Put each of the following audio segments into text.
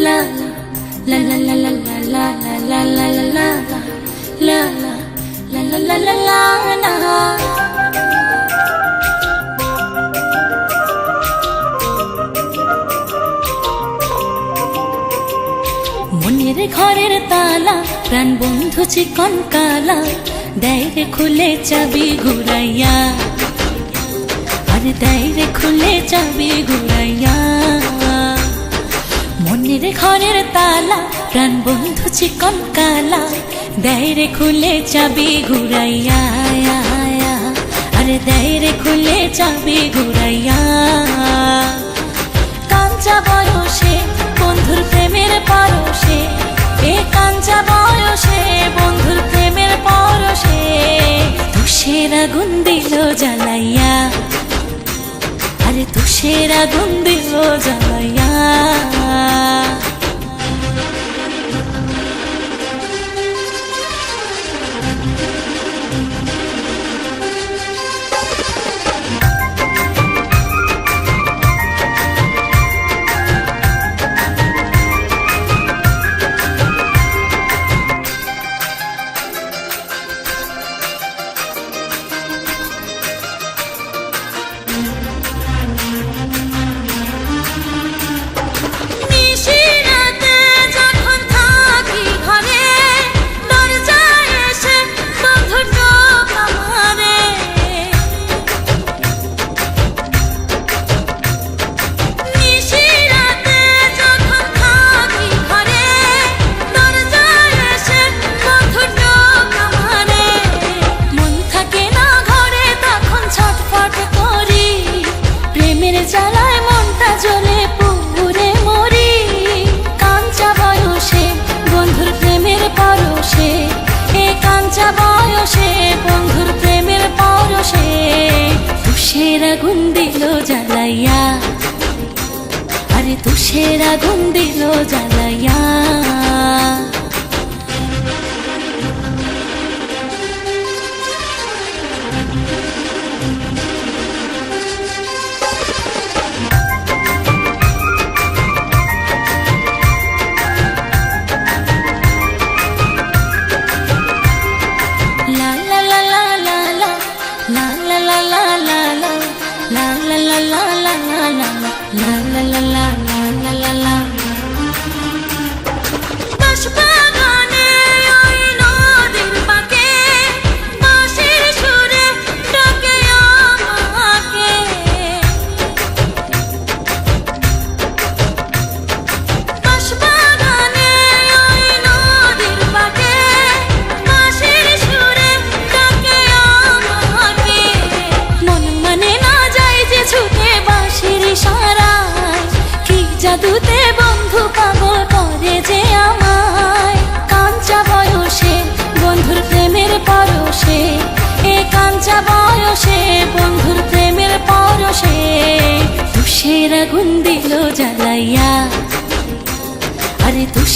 la la la la la la la la la la la la la la la la la মনের ঘরের তালা প্রাণ বন্ধু চিকন কালা দেয় খুলে চাবি ঘুরাইয়া আর দেয় খুলে চাবি ঘুরাইয়া মনের তালা, প্রাণ বন্ধু চিকন কালা। দেয় রে খুলে চাবি ঘুরাইয়া আরে দেয় রে খুলে চাবি ঘুরাইয়া। কাঞ্চা বয়সে, বন্ধুর প্রেমের পরশে। এ কাঞ্চা বয়সে, বন্ধুর প্রেমের পরশে। তুষের আগুন দিল জ্বালাইয়া। আরে তুষের আগুন দিল জ্বালাইয়া। তুষের আগুন দিল জ্বালাইয়া। আরে তুষের আগুন দিল জ্বালাইয়া।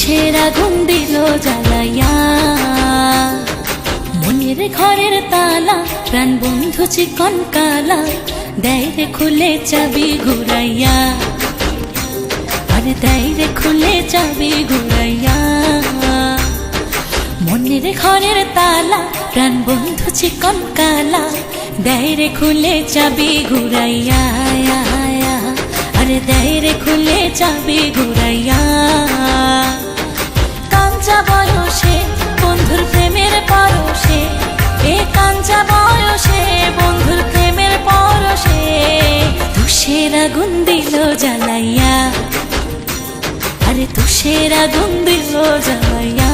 তুষের আগুন দিল জ্বালাইয়া। মনের ঘরের তালা, প্রাণ বন্ধু চিকন কালা, দেয় রে খুলে চাবি ঘুরাইয়া। আরে দেয় রে খুলে চাবি ঘুরাইয়া। মনের ঘরের তালা, প্রাণ বন্ধু চিকন কালা, দেয় রে খুলে চাবি ঘুরাইয়া। আরে দেয় রে খুলে চাবি ঘুরাইয়া। কাঞ্চা বয়সে বন্ধুর প্রেমের পরশে তুষের আগুন দিল জ্বালাইয়া। আরে তুষের আগুন দিল জ্বালাইয়া।